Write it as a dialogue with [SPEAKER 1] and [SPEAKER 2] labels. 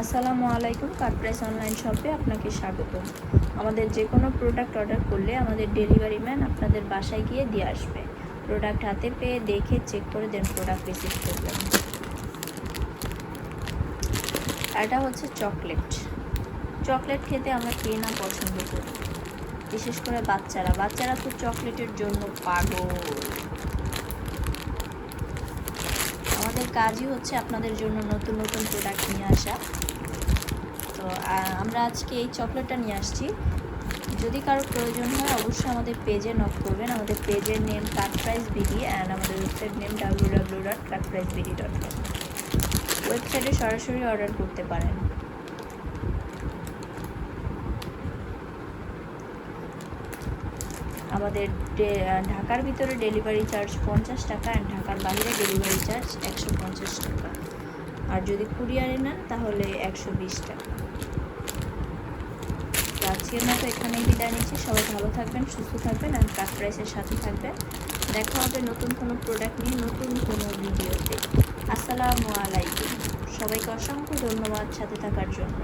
[SPEAKER 1] আসসালামু আলাইকুম, card price online শপে আপনাকে স্বাগত। আমাদের যে কোনো প্রোডাক্ট অর্ডার করলে আমাদের ডেলিভারি ম্যান আপনাদের বাসায় গিয়ে দিয়ে আসবে। প্রোডাক্ট হাতে পেয়ে দেখে চেক করে দেন প্রোডাক্ট রিসিভ করবেন এটা হচ্ছে চকলেট চকলেট খেতে আমরা কে না পছন্দ করি? বিশেষ করে বাচ্চারা। বাচ্চারা তো চকলেটের জন্য পাগল। কাজই হচ্ছে আপনাদের জন্য নতুন নতুন প্রোডাক্ট নিয়ে আসা। তো আমরা আজকে এই চকলেটটা নিয়ে আসছি। যদি কারও প্রয়োজন হয়, অবশ্যই আমাদের পেজে নক করবেন। আমাদের পেজের name cut price BD and আমাদের website name W W dot cut price BD dot com ওয়েবসাইটে সরাসরি অর্ডার করতে পারেন। আমাদের ঢাকার ভিতরে ডেলিভারি চার্জ পঞ্চাশ টাকা অ্যান্ড ঢাকার বাইরে ডেলিভারি চার্জ একশো পঞ্চাশ টাকা। আর যদি কুরিয়ারে নেন, তাহলে একশো বিশ টাকা। আজকের মতো এখানেই বিদায় নিচ্ছি। সবাই ভালো থাকবেন, সুস্থ থাকবেন অ্যান্ড কাট প্রাইসের সাথে থাকবেন। দেখা হবে নতুন কোনো প্রোডাক্ট নিয়ে, নতুন কোনো ভিডিওতে আসসালামু আলাইকুম। সবাইকে অসংখ্য ধন্যবাদ সাথে থাকার জন্য।